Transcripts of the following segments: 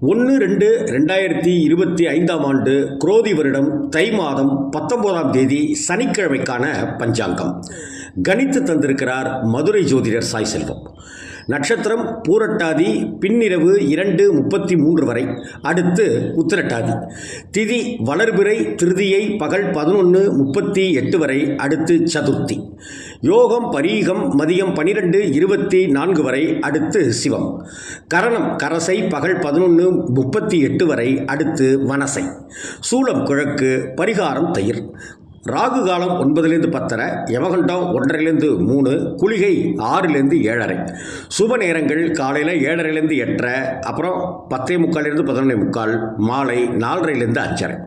ஒன்று ரெண்டு ரெண்டாயிரத்தி இருபத்தி ஐந்தாம் ஆண்டு குரோதி வருடம் தை மாதம் பத்தொன்பதாம் தேதி சனிக்கிழமைக்கான பஞ்சாங்கம். கணித்து தந்திருக்கிறார் மதுரை ஜோதிடர் சாய் செல்வம். நட்சத்திரம் பூரட்டாதி பின்னிரவு இரண்டு முப்பத்தி மூன்று வரை. அடுத்து உத்திரட்டாதி. திதி வளர்பிறை திருதியை பகல் பதினொன்று முப்பத்தி எட்டு வரை. அடுத்து சதுர்த்தி. யோகம் பரீகம் மதியம் பனிரெண்டு இருபத்தி நான்கு வரை. அடுத்து சிவம். கரணம் கரசை பகல் பதினொன்று முப்பத்தி எட்டு வரை. அடுத்து வனசை. சூளம் கிழக்கு பரிகாரம் தயிர். ராகு காலம் ஒன்பதுலேருந்து பத்தரை யமகண்டம் ஒன்றரைலேருந்து மூணு குளிகை ஆறுலேருந்து ஏழரை. சுப நேரங்கள் காலையில் ஏழரைலேருந்து எட்டரை அப்புறம் பத்தே முக்கால்லேருந்து பதினொன்றே முக்கால் மாலை நாலரைலேருந்து அஞ்சரை.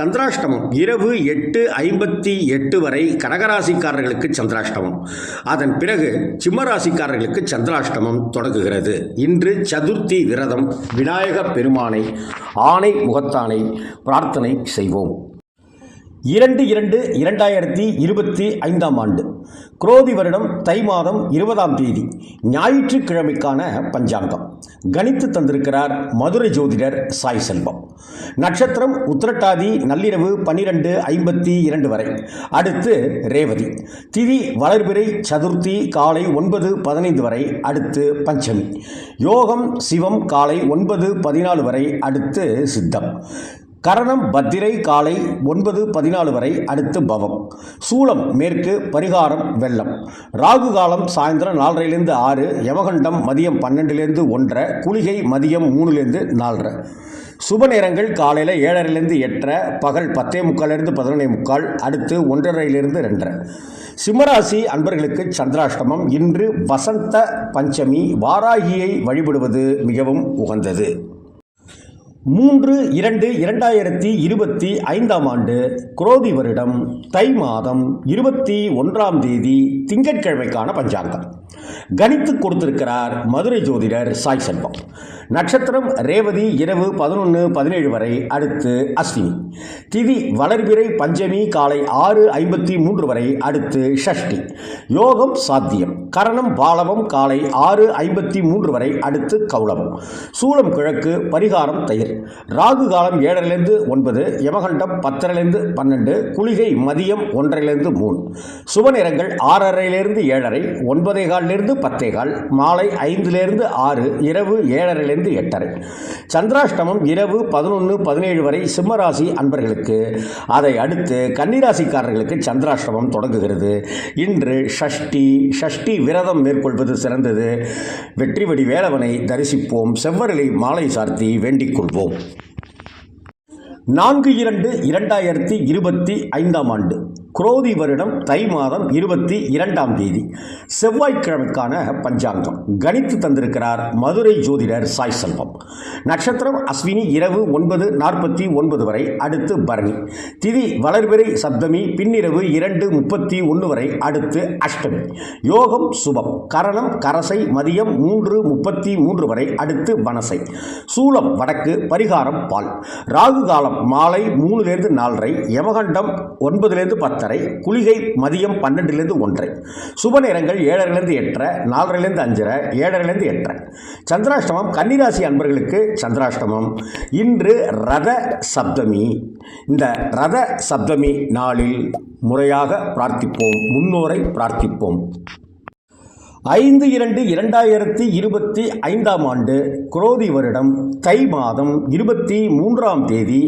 சந்திராஷ்டமம் இரவு எட்டு ஐம்பத்தி எட்டு வரை கடகராசிக்காரர்களுக்கு சந்திராஷ்டமம். அதன் பிறகு சிம்மராசிக்காரர்களுக்கு சந்திராஷ்டமம் தொடங்குகிறது. இன்று சதுர்த்தி விரதம் விநாயகப் பெருமானை ஆணை முகத்தானை பிரார்த்தனை செய்வோம். இரண்டு இரண்டு இரண்டாயிரத்தி இருபத்தி ஐந்தாம் ஆண்டு குரோதி வருடம் தை மாதம் இருபதாம் தேதி ஞாயிற்றுக்கிழமைக்கான பஞ்சாங்கம். கணித்து தந்திருக்கிறார் மதுரை ஜோதிடர் சாய் செல்வம். நட்சத்திரம் உத்திரட்டாதி நள்ளிரவு பன்னிரெண்டு ஐம்பத்தி இரண்டு வரை. அடுத்து ரேவதி. திதி வளர்பிறை சதுர்த்தி காலை ஒன்பது பதினைந்து வரை அடுத்து பஞ்சமி. யோகம் சிவம் காலை ஒன்பது பதினாலு வரை அடுத்து சித்தம். கரணம் பத்திரை காலை ஒன்பது பதினாலு வரை அடுத்து பவம். சூளம் மேற்கு பரிகாரம் வெள்ளம். ராகு காலம் சாயந்தரம் நாலரைலேருந்து ஆறு யமகண்டம் மதியம் பன்னெண்டுலேருந்து ஒன்றரை குளிகை மதியம் மூணுலேருந்து நாலரை. சுப நேரங்கள் காலையில் ஏழரைலேருந்து எட்டரை பகல் பத்தே முக்கால்லேருந்து பதினொன்னே முக்கால் அடுத்து ஒன்றரையிலிருந்து ரெண்டரை. சிம்மராசி அன்பர்களுக்கு சந்திராஷ்டமம். இன்று வசந்த பஞ்சமி வாராகியை வழிபடுவது மிகவும் உகந்தது. மூன்று இரண்டு இரண்டாயிரத்தி இருபத்தி ஐந்தாம் ஆண்டு குரோதி வருடம் தை மாதம் இருபத்தி ஒன்றாம் தேதி திங்கட்கிழமைக்கான பஞ்சாங்கம். கணித்து கொடுத்திருக்கிறார் மதுரை ஜோதிடர் சாய் செல்வம். நட்சத்திரம் ரேவதி இரவு பதினொன்று பதினேழு வரை அடுத்து அஸ்வினி. திதி வளர்பிறை பஞ்சமி காலை ஆறு ஐம்பத்தி மூன்று வரை அடுத்து ஷஷ்டி. யோகம் சாத்தியம். கரணம் பாலவம் காலை ஆறு ஐம்பத்தி மூன்று வரை அடுத்து கௌளவம் சூளம் கிழக்கு பரிகாரம் தயிர். ராகு காலம் ஏழரைலேருந்து ஒன்பது யமகண்டம் பத்தரைலேருந்து பன்னெண்டு குளிகை மதியம் ஒன்றரைலேருந்து மூணு சுப நேரங்கள் ஆறரையிலிருந்து ஏழரை ஒன்பதே காலிலிருந்து பத்தே கால் மாலை ஐந்துலேருந்து ஆறு இரவு ஏழரைலேருந்து எட்டரை. சந்திராஷ்டமம் இரவு பதினொன்று பதினேழு வரை சிம்மராசி அன்பர்களுக்கு. அதை அடுத்து கன்னிராசிக்காரர்களுக்கு சந்திராஷ்டமம் தொடங்குகிறது. இன்று ஷஷ்டி ஷஷ்டி விரதம் மேற்கொள்வது சிறந்தது. வெற்றிவடி வேலவனை தரிசிப்போம். செவ்வரலை மாலை சார்த்தி வேண்டிக் கொள்வோம். நான்கு இரண்டு இரண்டாயிரத்தி இருபத்தி ஐந்தாம் ஆண்டு குரோதி வருடம் தை மாதம் இருபத்தி இரண்டாம் தேதி செவ்வாய்க்கிழமைக்கான பஞ்சாங்கம். கணித்து தந்திருக்கிறார் மதுரை ஜோதிடர் சாய் செல்வம். நட்சத்திரம் அஸ்வினி இரவு ஒன்பது நாற்பத்தி ஒன்பது வரை அடுத்து பரணி. திதி வளர்பிறை சப்தமி பின்னிரவு இரண்டு முப்பத்தி ஒன்று வரை அடுத்து அஷ்டமி. யோகம் சுபம் கரணம் கரசை மதியம் மூன்று முப்பத்தி மூன்று வரை அடுத்து வனசை. சூலம் வடக்கு பரிகாரம் பால். ராகு காலம் மாலை மூணுலேருந்து நாலரை யமகண்டம் ஒன்பதுலேருந்து பத்தரை குளிகை மதியம் பன்னெண்டுலேருந்து ஒன்றரை சுப நேரங்கள் ஏழரைலேருந்து எட்டரை நாலரைலேருந்து அஞ்சரை ஏழரைலேருந்து எட்டரை. சந்திராஷ்டமம் கன்னிராசி அன்பர்களுக்கு சந்திராஷ்டமம். இன்று ரத சப்தமி. இந்த ரத சப்தமி நாளில் முறையாக பிரார்த்திப்போம் முன்னோரை பிரார்த்திப்போம். ஐந்து இரண்டு இரண்டாயிரத்தி இருபத்தி ஐந்தாம் ஆண்டு குரோதி வருடம் தை மாதம் இருபத்தி மூன்றாம் தேதி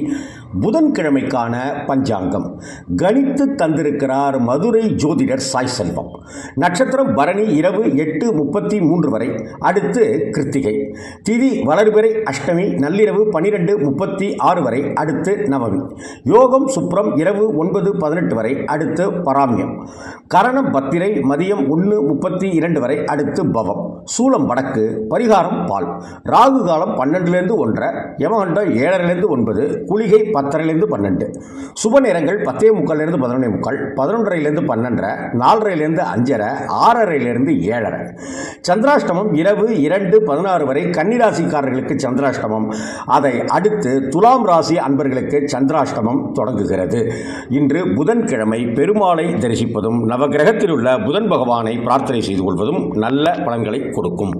புதன்கிழமைக்கான பஞ்சாங்கம். கணித்து தந்திருக்கிறார் மதுரை ஜோதிடர் சாய் செல்வம். நட்சத்திரம் பரணி இரவு எட்டு முப்பத்தி மூன்று வரை. அடுத்து கிருத்திகை. திதி வளர்பிறை அஷ்டமி நள்ளிரவு பனிரெண்டு முப்பத்தி ஆறு வரை. அடுத்து நவமி. யோகம் சுப்ரம் இரவு ஒன்பது பதினெட்டு வரை. அடுத்து பராமியம். கரணம் பத்திரை மதியம் ஒன்று முப்பத்தி இரண்டு வரை. அடுத்து பவம். சூளம் வடக்கு பரிகாரம் பால். ராகு காலம் பன்னெண்டுலேருந்து ஒன்றரை யமகண்டம் ஏழரைலேருந்து ஒன்பது குளிகை பத்தரைலேருந்து பன்னெண்டு. சுப நேரங்கள் பத்தே முக்கால்லேருந்து பதினொன்றே முக்கால் பதினொன்றரைலேருந்து பன்னெண்டரை நாலரைலேருந்து அஞ்சரை ஆறரைலேருந்து ஏழரை. சந்திராஷ்டமம் இரவு இரண்டு பதினாறு வரை கன்னிராசிக்காரர்களுக்கு சந்திராஷ்டமம். அதை அடுத்து துலாம் ராசி அன்பர்களுக்கு சந்திராஷ்டமம் தொடங்குகிறது. இன்று புதன்கிழமை பெருமாளை தரிசிப்பதும் நவகிரகத்தில் உள்ள புதன் பகவானை பிரார்த்தனை செய்து கொள்வதும் நல்ல பலன்களை கொடுக்கும்.